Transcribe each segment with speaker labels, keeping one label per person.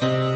Speaker 1: Thank you.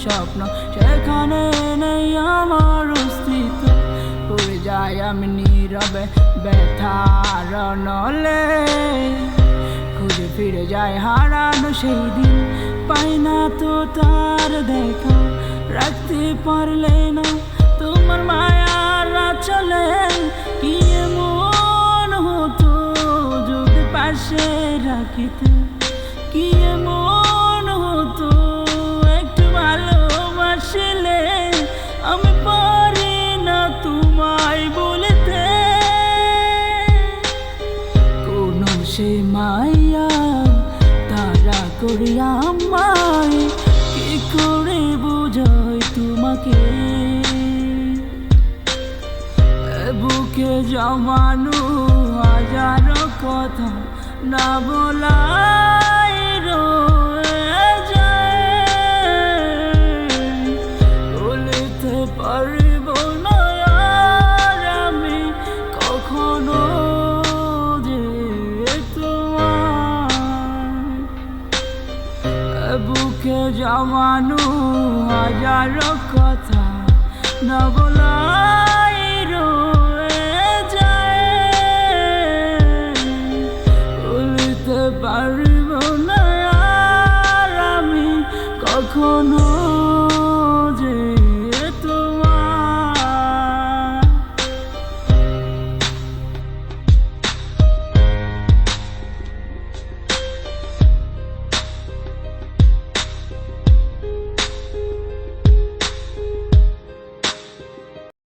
Speaker 1: স্বপ্ন। সেখানে নেই আমার অস্তিত্ব। পড়ে যাই আমি নীরবে, ব্যথার নলে। খুঁজে ফিরে যায় হারানো সেই দিন। পাই না তো তার দেখা। রাখতে পারলে না তোমার মায়ার চলে। কি এমন হতো যদি পাশে রাখিতে? কি এমন সে মাইয়া তারা করিয়া আমায়। কি করে বোঝাই তোমাকে? বুকে জমানো হাজারো কথা না বলাই রয়ে যায়। বলিতে পারিব বুকে জমানু হাজার কথা না বলাই যায়। বলতে পারি